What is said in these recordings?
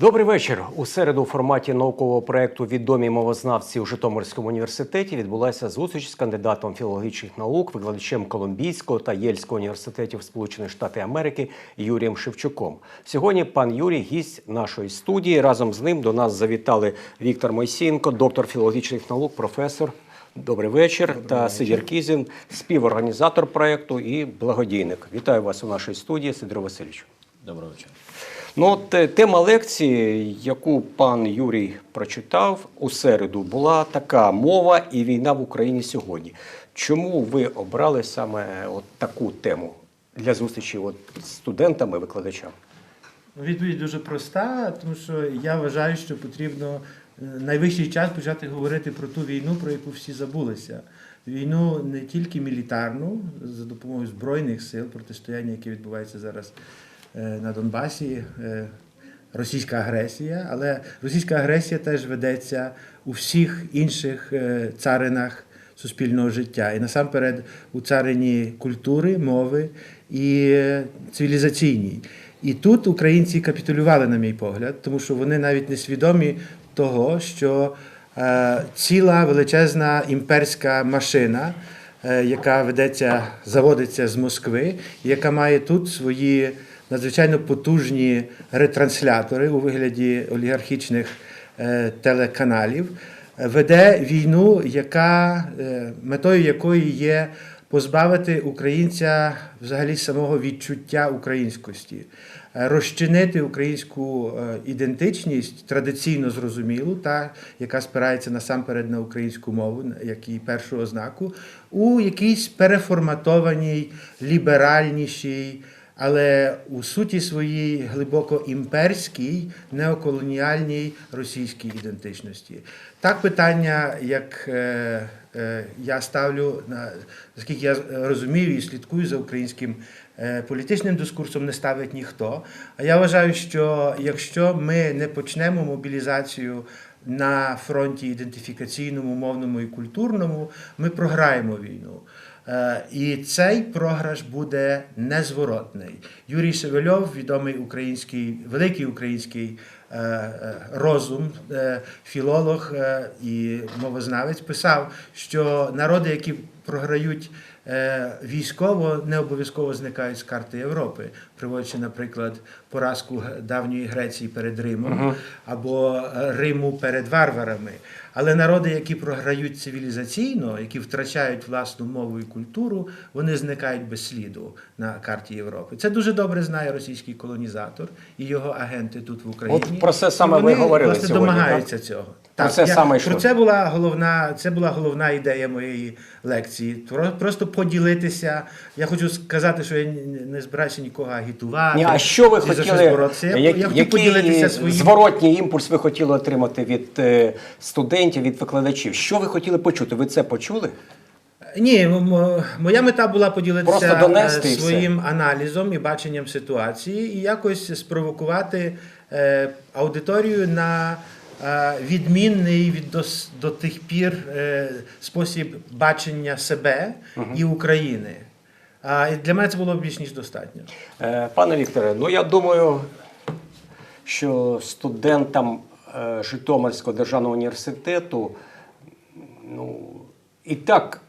Добрий вечір. У середу у форматі наукового проекту Відомі мовознавці у Житомирському університеті відбулася зустріч з кандидатом філологічних наук, викладачем Колумбійського та Єльського університетів Сполучених Штатів Америки Юрієм Шевчуком. Сьогодні пан Юрій гість нашої студії. Разом з ним до нас завітали Віктор Мойсієнко, доктор філологічних наук, професор. Добрий вечір та Сидір Кізін, співорганізатор проекту і благодійник. Вітаю вас у нашій студії, Сидоро Васильович. Доброго вечора. Ну, от е, тема лекції, яку пан Юрій прочитав у середу, була така мова і війна в Україні сьогодні. Чому ви обрали саме от таку тему для зустрічі от з студентами, викладачами? Відповідь дуже проста, тому що я вважаю, що потрібно е, найвищий час почати говорити про ту війну, про яку всі забулися. Війну не тільки мілітарну, за допомогою збройних сил, протистояння, яке відбувається зараз е, на Донбасі, е, російська агресія, але російська агресія теж ведеться у всіх інших е, царинах суспільного життя. І насамперед у царині культури, мови і е, цивілізаційній. І тут українці капітулювали, на мій погляд, тому що вони навіть не свідомі того, що е, ціла величезна імперська машина, е, яка ведеться, заводиться з Москви, яка має тут свої надзвичайно потужні ретранслятори у вигляді олігархічних е, телеканалів, веде війну, яка е, метою якої є позбавити українця взагалі самого відчуття українськості, е, розчинити українську ідентичність традиційно зрозумілу, та яка спирається насамперед на українську мову, як її першу ознаку, у якійсь переформатованій, ліберальнішій. Але у суті своїй глибоко імперській, неоколоніальній російській ідентичності. Так питання, як е, е, я ставлю, на, наскільки я розумію і слідкую за українським е, політичним дискурсом, не ставить ніхто. А я вважаю, що якщо ми не почнемо мобілізацію на фронті ідентифікаційному, мовному і культурному, ми програємо війну. Е, І цей програш буде незворотний. Юрій Шевельов, відомий український, великий український е, е, розум, філолог і мовознавець, писав, що народи, які програють військово, не обов'язково зникають з карти Європи, приводячи, наприклад, поразку давньої Греції перед Римом або е, Риму перед варварами. Але народи, які програють цивілізаційно, які втрачають власну мову і культуру, вони зникають без сліду на карті Європи. Це дуже добре знає російський колонізатор і його агенти тут в Україні. От про це саме І ви говорили власне, сьогодні, домагаються цього. Про це я- саме про це була головна, це була головна ідея моєї лекції. Про- Просто поділитися. Я хочу сказати, що я не збираюся нікого агітувати. Ні, а що ви хотіли. Я, як- я хотів поділитися своїм. зворотній імпульс ви хотіли отримати від е, студентів, від викладачів? Що ви хотіли почути? Ви це почули? Ні, моя мета була поділитися е, і все. своїм аналізом і баченням ситуації, і якось спровокувати е, аудиторію на відмінний від до, до тих пір е, спосіб бачення себе і України. І для мене це було більш ніж достатньо. Е, Пане Вікторе, ну я думаю, що студентам е, Житомирського державного університету ну, і так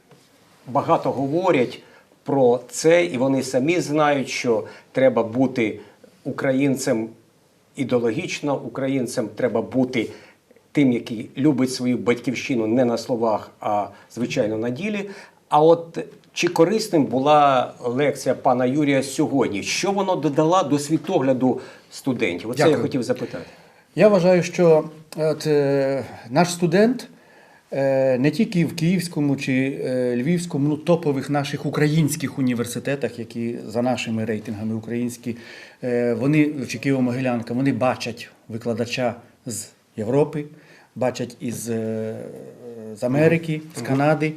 багато говорять про це, і вони самі знають, що треба бути українцем ідеологічно, українцем треба бути тим, який любить свою батьківщину не на словах, а звичайно на ділі. А от чи корисним була лекція пана Юрія сьогодні? Що воно додала до світогляду студентів? Оце я хотів запитати. Я вважаю, що от, е, наш студент не тільки в Київському чи е, Львівському, ну, топових наших українських університетах, які за нашими рейтингами українські, е, вони чи Києво-Могилянка, вони бачать викладача з Європи, бачать із е, з Америки, з Канади.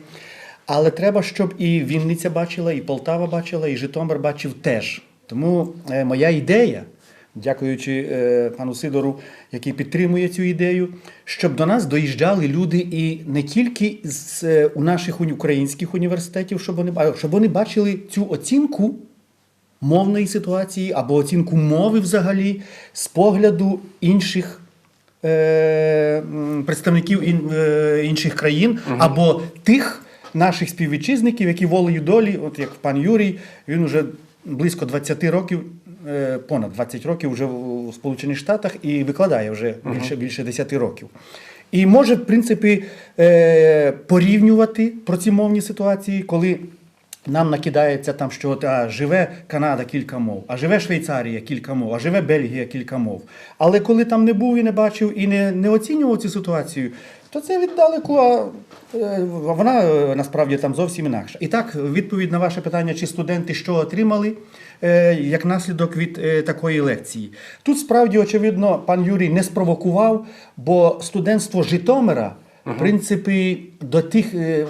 Але треба, щоб і Вінниця бачила, і Полтава бачила, і Житомир бачив теж. Тому е, моя ідея дякуючи е, пану Сидору, який підтримує цю ідею, щоб до нас доїжджали люди і не тільки з е, у наших українських університетів, щоб вони щоб вони бачили цю оцінку мовної ситуації або оцінку мови взагалі з погляду інших е, представників ін, інших країн або тих наших співвітчизників, які волею долі, от як пан Юрій, він уже близько 20 років, понад 20 років вже у Сполучених Штатах і викладає вже більше, більше 10 років. І може, в принципі, е, порівнювати про ці мовні ситуації, коли нам накидається там, що от, а, живе Канада кілька мов, а живе Швейцарія кілька мов, а живе Бельгія кілька мов. Але коли там не був і не бачив і не, не оцінював цю ситуацію, то це віддалеку, а е, вона е, насправді там зовсім інакша. І так, відповідь на ваше питання, чи студенти що отримали е, як наслідок від е, такої лекції. Тут справді, очевидно, пан Юрій не спровокував, бо студентство Житомира, в принципі, до тих е,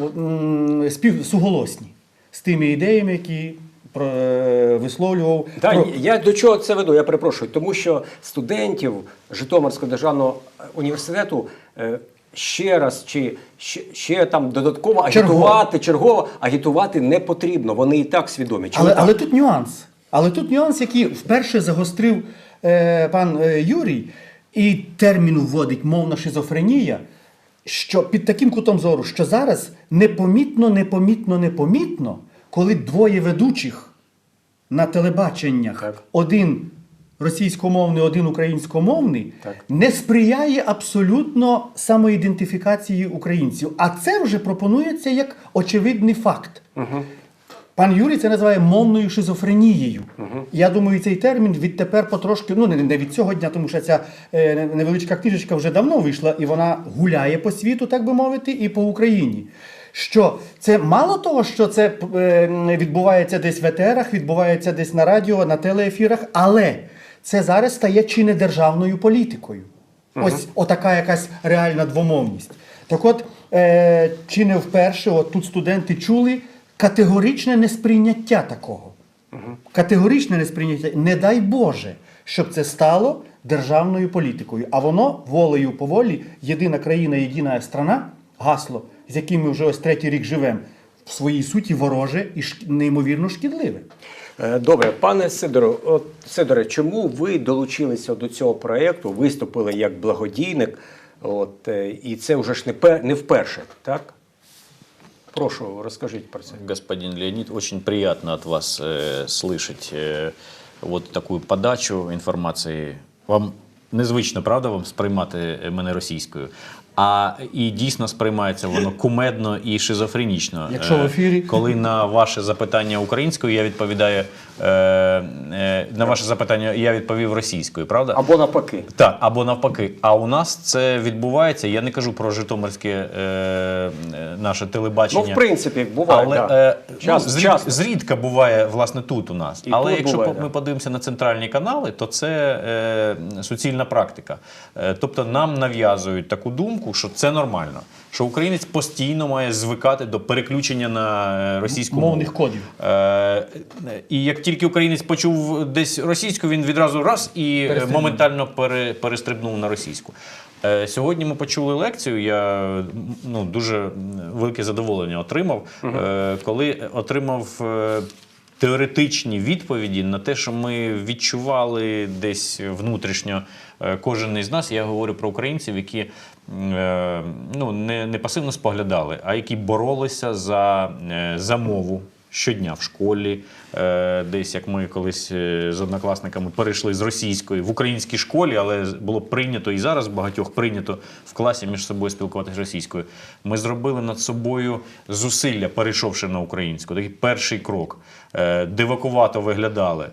співсуголосні з тими ідеями, які про, е, висловлював. Та, про- я до чого це веду? Я перепрошую, тому що студентів Житомирського державного університету е, ще раз чи ще, ще там додатково Чергово. агітувати, чергово агітувати не потрібно. Вони і так свідомі. Чому Але, так? але тут нюанс. Але тут нюанс, який вперше загострив е, пан е, Юрій, і термін вводить мовна шизофренія. Що під таким кутом зору, що зараз непомітно, непомітно, непомітно, коли двоє ведучих на телебаченнях, Так. один російськомовний, один українськомовний, Так. не сприяє абсолютно самоідентифікації українців. А це вже пропонується як очевидний факт. Пан Юрій це називає мовною шизофренією. Я думаю, цей термін відтепер потрошки, ну не, від цього дня, тому що ця е, невеличка книжечка вже давно вийшла, і вона гуляє по світу, так би мовити, і по Україні. Що це мало того, що це е, відбувається десь в етерах, відбувається десь на радіо, на телеефірах, але це зараз стає чи не державною політикою. Ось отака якась реальна двомовність. Так от, е, чи не вперше, от тут студенти чули категоричне несприйняття такого. Категоричне несприйняття. Не дай Боже, щоб це стало державною політикою. А воно волею поволі, єдина країна, єдина страна, гасло, з яким ми вже ось третій рік живемо, в своїй суті вороже і неймовірно шкідливе. Е, Добре, пане Сидоро, от Сидоре, чому ви долучилися до цього проєкту, виступили як благодійник? От, е, і це вже ж не, пер, не вперше, так? Прошу, розкажіть про це. Господин Леонид, очень приятно от вас э, слышать э, вот такую подачу інформації. Вам незвично, правда, вам сприймати мене російською? А і дійсно сприймається воно кумедно і шизофренічно. Якщо в Е, ефірі. Коли на ваше запитання українською я відповідаю е, е, на ваше запитання я відповів російською, правда? Або навпаки. Так, або навпаки. А у нас це відбувається. Я не кажу про житомирське е, е, наше телебачення. Ну, в принципі, буває. Але да. е, Час- ну, зрід, часто. зрідка буває власне тут у нас. І Але тут якщо буває, по- да. подивимося на центральні канали, то це е, суцільна практика. Е, тобто нам нав'язують таку думку, що це нормально. Що українець постійно має звикати до переключення на е, російську Мовних мову. кодів. Е, і як тільки українець почув десь російську, він відразу раз і е, моментально пере, перестрибнув на російську. Е, Сьогодні ми почули лекцію. Я ну, дуже велике задоволення отримав, е, коли отримав. Теоретичні відповіді на те, що ми відчували десь внутрішньо е, кожен із нас. Я говорю про українців, які е, ну, не, не пасивно споглядали, а які боролися за, е, за мову щодня в школі. Е, Десь як ми колись е, з однокласниками перейшли з російської в українській школі, але було прийнято і зараз багатьох прийнято в класі між собою спілкуватися російською. Ми зробили над собою зусилля, перейшовши на українську. Такий перший крок. Е, Дивакувато виглядали,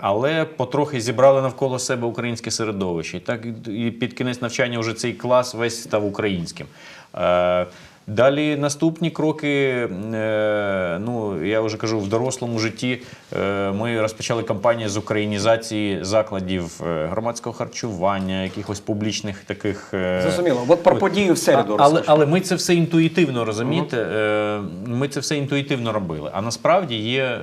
але потрохи зібрали навколо себе українське середовище. І так і під кінець навчання вже цей клас весь став українським. Далі наступні кроки, е, ну я вже кажу, в дорослому житті е, ми розпочали кампанію з українізації закладів е, громадського харчування, якихось публічних таких. Зрозуміло. От про подію в середу але, але ми це все інтуїтивно розумієте. Е, Ми це все інтуїтивно робили. А насправді є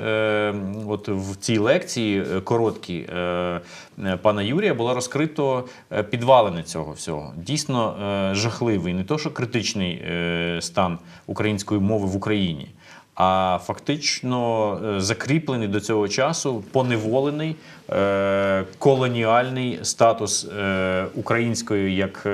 от в цій лекції короткій пана Юрія було розкрито підвалини цього всього. Дійсно жахливий, не то що критичний стан української мови в Україні. а фактично е, закріплений до цього часу поневолений е, колоніальний статус е, української як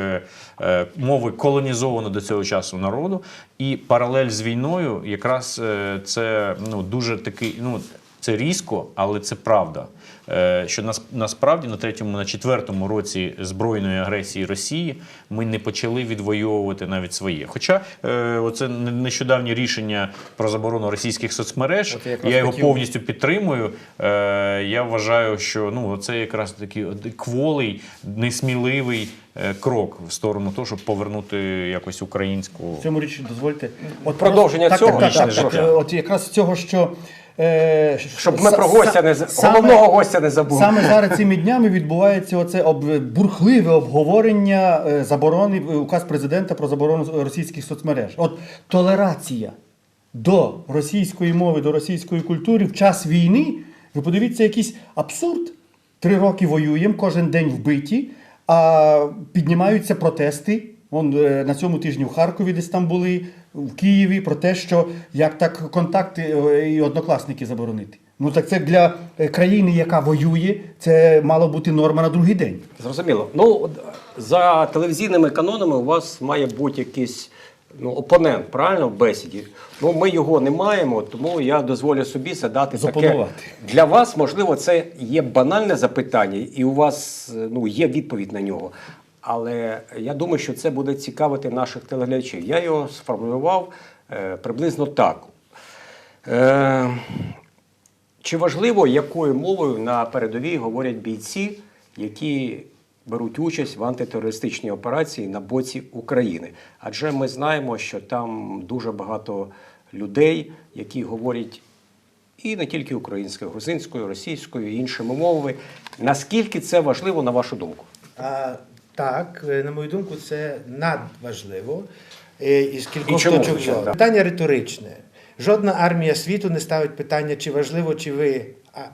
мови колонізовано до цього часу народу. І паралель з війною, якраз це ну дуже такий, ну це різко, але це правда. Е, Що нас насправді на третьому, на четвертому році збройної агресії Росії ми не почали відвоювати навіть своє. Хоча е, оце не- нещодавнє рішення про заборону російських соцмереж, От я я його хотів- повністю підтримую. Е, Я вважаю, що ну це якраз такий кволий, несміливий е, крок в сторону того, щоб повернути якось українську. В цьому річ дозвольте. От Продовження цього, так, так, вічне так, життя. так, от якраз цього, що. Е, Щоб ми про гостя не саме- головного гостя не забули. Саме зараз цими днями відбувається оце об, бурхливе обговорення е, заборони е, указ президента про заборону російських соцмереж. От толерація до російської мови, до російської культури в час війни. Ви подивіться, якийсь абсурд. Три роки воюємо, кожен день вбиті, а піднімаються протести. Вон е, на цьому тижні в Харкові десь там були, в Києві про те, що як так контакти е, і однокласники заборонити. Ну так це для е, країни, яка воює, це мало бути норма на другий день. Зрозуміло. Ну, за телевізійними канонами у вас має бути якийсь ну, опонент, правильно, в бесіді. Ну, ми його не маємо, тому я дозволю собі задати таке. Для вас, можливо, це є банальне запитання, і у вас е, ну, є відповідь на нього. Але я думаю, що це буде цікавити наших телеглядачів. Я його сформулював е, приблизно так. Е, чи важливо, якою мовою на передовій говорять бійці, які беруть участь в антитерористичній операції на боці України? Адже ми знаємо, що там дуже багато людей, які говорять і не тільки українською, грузинською, російською, і іншими мовами. Наскільки це важливо, на вашу думку? Так, е, на мою думку, це надважливо. Е, І з І кількох точок зору. Питання риторичне. Жодна армія світу не ставить питання, чи важливо, чи ви,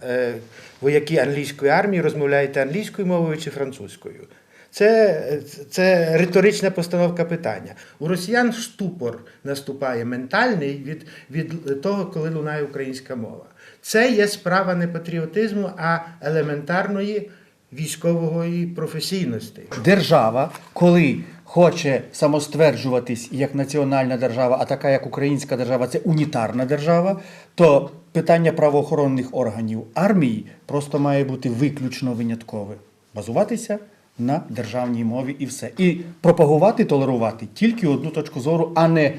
е, вояки англійської армії, розмовляєте англійською мовою чи французькою. Це, це риторична постановка питання. У росіян штупор наступає ментальний від, від того, коли лунає українська мова. Це є справа не патріотизму, а елементарної військової професійності. Держава, коли хоче самостверджуватись як національна держава, а така як українська держава це унітарна держава, то питання правоохоронних органів армії просто має бути виключно виняткове. Базуватися на державній мові і все. І пропагувати, толерувати тільки одну точку зору, а не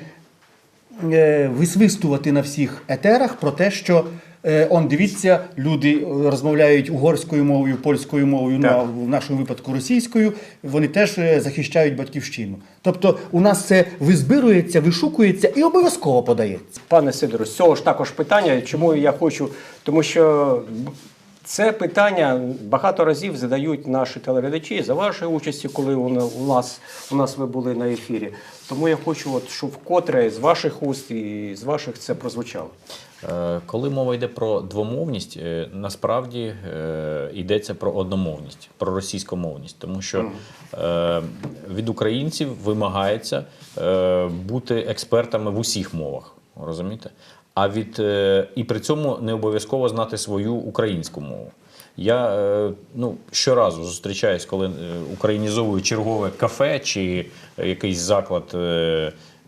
е, висвистувати на всіх етерах про те, що он дивіться, люди е, розмовляють угорською мовою, польською мовою, ну, Так. а в нашому випадку російською, вони теж е, захищають батьківщину. Тобто у нас це визбирується, вишукується і обов'язково подається. Пане Сидору, з цього ж також питання, чому я хочу, тому що це питання багато разів задають наші телеглядачі за вашою участю, коли у нас, у нас ви були на ефірі. Тому я хочу, от, щоб вкотре з ваших уст і з ваших це прозвучало. Е, Коли мова йде про двомовність, е, насправді е, йдеться про одномовність, про російськомовність, тому що від українців вимагається бути експертами в усіх мовах. Розумієте? А від і при цьому не обов'язково знати свою українську мову. Я ну, щоразу зустрічаюсь, коли українізовую чергове кафе чи якийсь заклад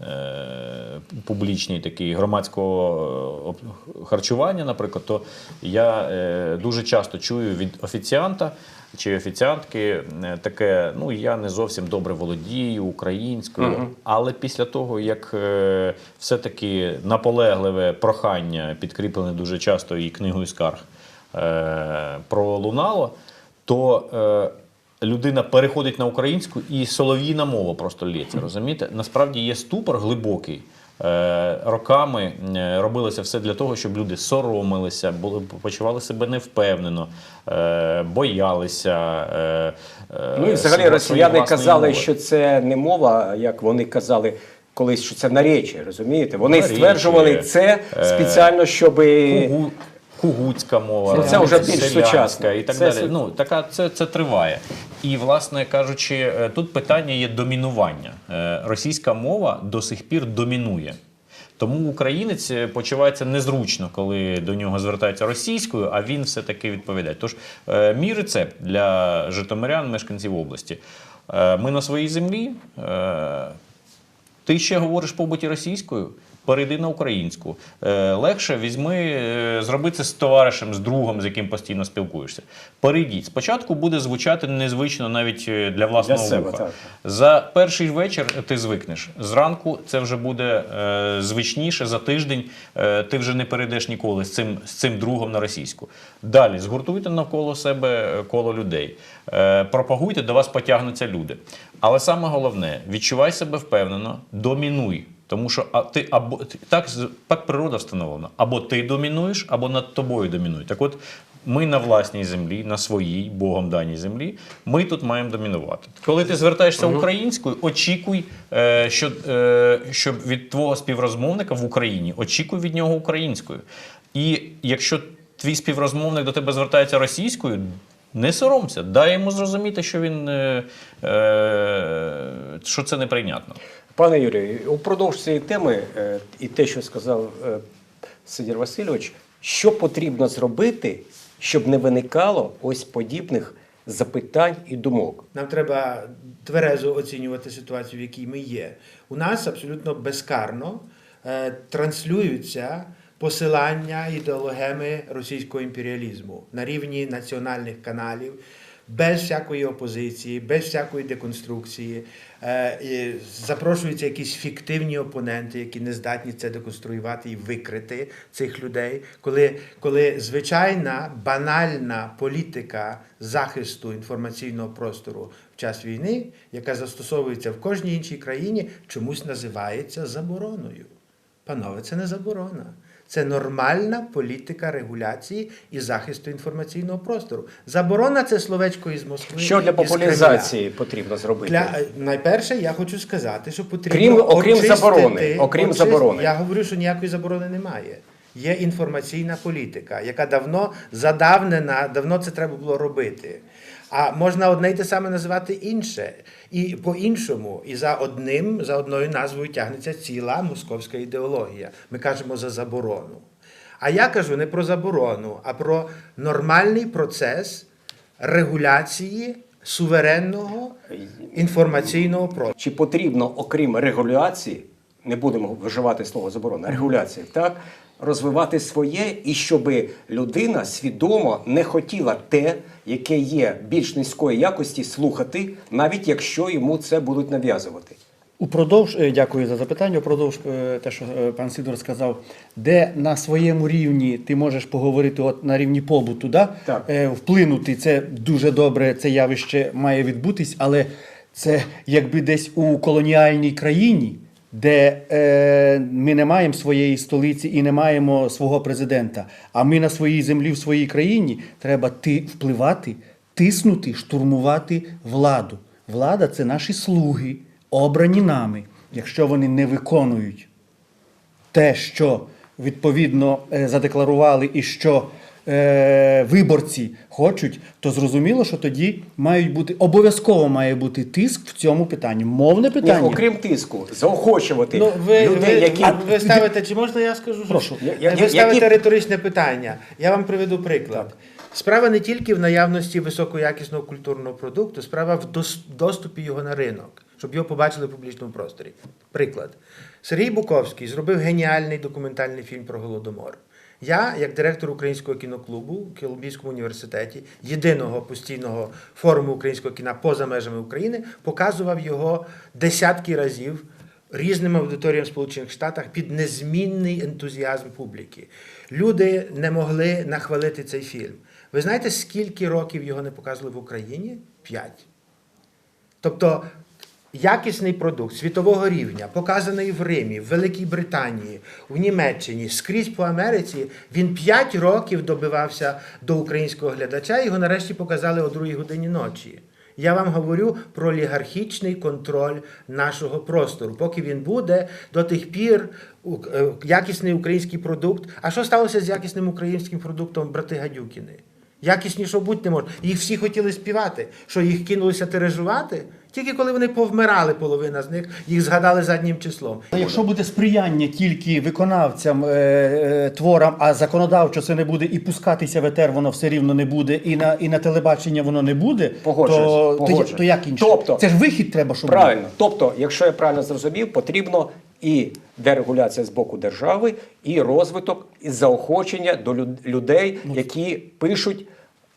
е, публічний такий громадського е, харчування, наприклад, то я е, дуже часто чую від офіціанта чи офіціантки таке: ну я не зовсім добре володію українською, але після того, як е, все-таки наполегливе прохання, підкріплене дуже часто і книгою скарг, е, пролунало, то е, людина переходить на українську і солов'їна мова просто лється. Розумієте? Насправді є ступор глибокий. Е, Роками е, робилося все для того, щоб люди соромилися, почували себе невпевнено, е, боялися. Ну і взагалі росіяни казали, мови. що це не мова, як вони казали колись, що це наречі, розумієте? Вони Наречі, стверджували це спеціально, щоб. Кугу- Кугуцька мова, Ну, це вже більш сучасно. і так Це далі. су- Ну така це, це триває. І, власне кажучи, е, тут питання є домінування. Е, Російська мова до сих пір домінує. Тому українець е, почувається незручно, коли до нього звертаються російською, а він все-таки відповідає. Тож мій рецепт для житомирян, мешканців області. Ми на своїй землі. Ти ще говориш побуті російською, перейди на українську. Е, легше візьми, е, зроби це з товаришем, з другом, з яким постійно спілкуєшся. Перейдіть. Спочатку буде звучати незвично навіть е, для власного Для себе, вуха. так. За перший вечір ти звикнеш. Зранку це вже буде е, звичніше. За тиждень е, ти вже не перейдеш ніколи з цим, з цим другом на російську. Далі згуртуйте навколо себе коло людей. Е, пропагуйте, до вас потягнуться люди. Але саме головне, відчувай себе впевнено, домінуй. Тому що а ти або так, так природа встановлена. Або ти домінуєш, або над тобою домінують. Так от ми на власній землі, на своїй Богом даній землі, ми тут маємо домінувати. Коли ти звертаєшся українською, очікуй, е, що, е, що від твого співрозмовника в Україні очікуй від нього українською. І якщо твій співрозмовник до тебе звертається російською, не соромся, дай йому зрозуміти, що він е, е, що це неприйнятно. Пане Юрію, упродовж цієї теми е, і те, що сказав е, Сидір Васильович, що потрібно зробити, щоб не виникало ось подібних запитань і думок? Нам треба тверезо оцінювати ситуацію, в якій ми є. У нас абсолютно безкарно е, транслюються посилання ідеологеми російського імперіалізму на рівні національних каналів. Без всякої опозиції, без всякої деконструкції, і запрошуються якісь фіктивні опоненти, які не здатні це деконструювати і викрити цих людей. Коли, коли звичайна банальна політика захисту інформаційного простору в час війни, яка застосовується в кожній іншій країні, чомусь називається забороною. Панове, це не заборона. Це нормальна політика регуляції і захисту інформаційного простору. Заборона це словечко із Москви. Що для популяризації потрібно зробити? Для найперше, я хочу сказати, що потрібно Крім- окрім очистити- заборони, окрім заборони. Я говорю, що ніякої заборони немає. Є інформаційна політика, яка давно задавнена, давно це треба було робити. А можна одне й те саме називати інше. І по-іншому, і за одним, за одною назвою тягнеться ціла московська ідеологія. Ми кажемо за заборону. А я кажу не про заборону, а про нормальний процес регуляції суверенного інформаційного простору. Чи потрібно, окрім регуляції, не будемо вживати слово заборона, регуляції, так, розвивати своє, і щоб людина свідомо не хотіла те, яке є більш низької якості, слухати, навіть якщо йому це будуть нав'язувати. Упродовж, е, дякую за запитання. Упродовж е, те, що е, пан Сидор сказав, де на своєму рівні ти можеш поговорити от на рівні побуту, да? Так. Вплинути, це дуже добре, це явище має відбутись, але це якби десь у колоніальній країні, де е, ми не маємо своєї столиці і не маємо свого президента. А ми на своїй землі, в своїй країні, треба ти впливати, тиснути, штурмувати владу. Влада це наші слуги, обрані нами. Якщо вони не виконують те, що відповідно е, задекларували, і що е, виборці хочуть, то зрозуміло, що тоді мають бути обов'язково має бути тиск в цьому питанні. Мовне Ні, питання. окрім тиску, заохочувати Ну, ви, людей, ви, які ви ставите, чи можна я скажу? Прошу. Я- я- ви я- ставите які- риторичне питання. Я вам приведу приклад. Справа не тільки в наявності високоякісного культурного продукту, справа в дос- доступі його на ринок, щоб його побачили в публічному просторі. Приклад. Сергій Буковський зробив геніальний документальний фільм про Голодомор. Я, як директор українського кіноклубу в Колумбійському університеті, єдиного постійного форуму українського кіна поза межами України, показував його десятки разів різним аудиторіям Сполучених Штатах під незмінний ентузіазм публіки. Люди не могли нахвалити цей фільм. Ви знаєте, скільки років його не показували в Україні? П'ять. Тобто якісний продукт світового рівня, показаний в Римі, в Великій Британії, в Німеччині, скрізь по Америці, він 5 років добивався до українського глядача, його нарешті показали о другій годині ночі. Я вам говорю про олігархічний контроль нашого простору. Поки він буде, до тих пір у- е, якісний український продукт. А що сталося з якісним українським продуктом брати Гадюкіни? Якіснішого бути не може. Їх всі хотіли співати, що їх кинулося тиражувати. Тільки коли вони повмирали, половина з них, їх згадали заднім числом. Якщо буде сприяння тільки виконавцям е, е, творам, а законодавчо це не буде, і пускатися в етер воно все рівно не буде, і на, і на телебачення воно не буде, Погоджуюсь, то, то, погоджуюсь. то як інше? Тобто- це ж вихід треба, щоб Правильно. Тобто, якщо я правильно зрозумів, потрібно і дерегуляція з боку держави, і розвиток, і заохочення до люд- людей, які пишуть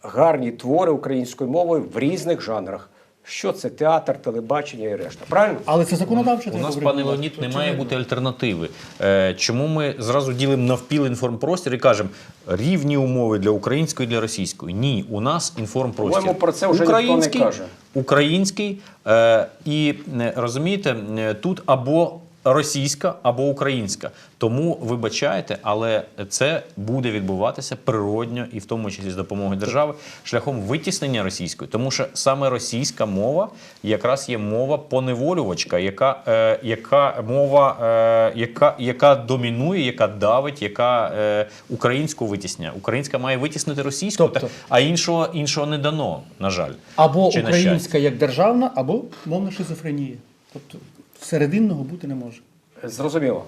гарні твори українською мовою в різних жанрах. Що це театр, телебачення і решта. Правильно? Але це законодавчо У нас, пане Леонід, не має бути альтернативи. Е, Чому ми зразу ділимо навпіл інформпростір і кажемо рівні умови для української і для російської? Ні, у нас інформпростір. По-моєму, про це вже ніхто не каже. Український е, і е, розумієте, тут або російська, або українська. Тому вибачайте, але це буде відбуватися природньо і в тому числі з допомогою держави шляхом витіснення російської, тому що саме російська мова якраз є мова поневолювачка, яка, е, яка мова, е, яка, яка домінує, яка давить, яка е, українську витісняє. Українська має витіснити російську, Тобто- та- а іншого, іншого не дано, на жаль. Або Чи українська як державна, або мовна шизофренія. Тобто серединного бути не може. Зрозуміло.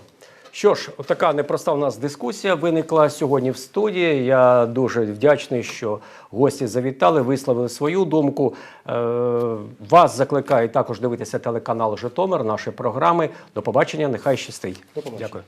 Що ж, така непроста у нас дискусія виникла сьогодні в студії. Я дуже вдячний, що гості завітали, висловили свою думку. Е, Вас закликаю також дивитися телеканал Житомир, наші програми. До побачення, нехай щастить. Дякую.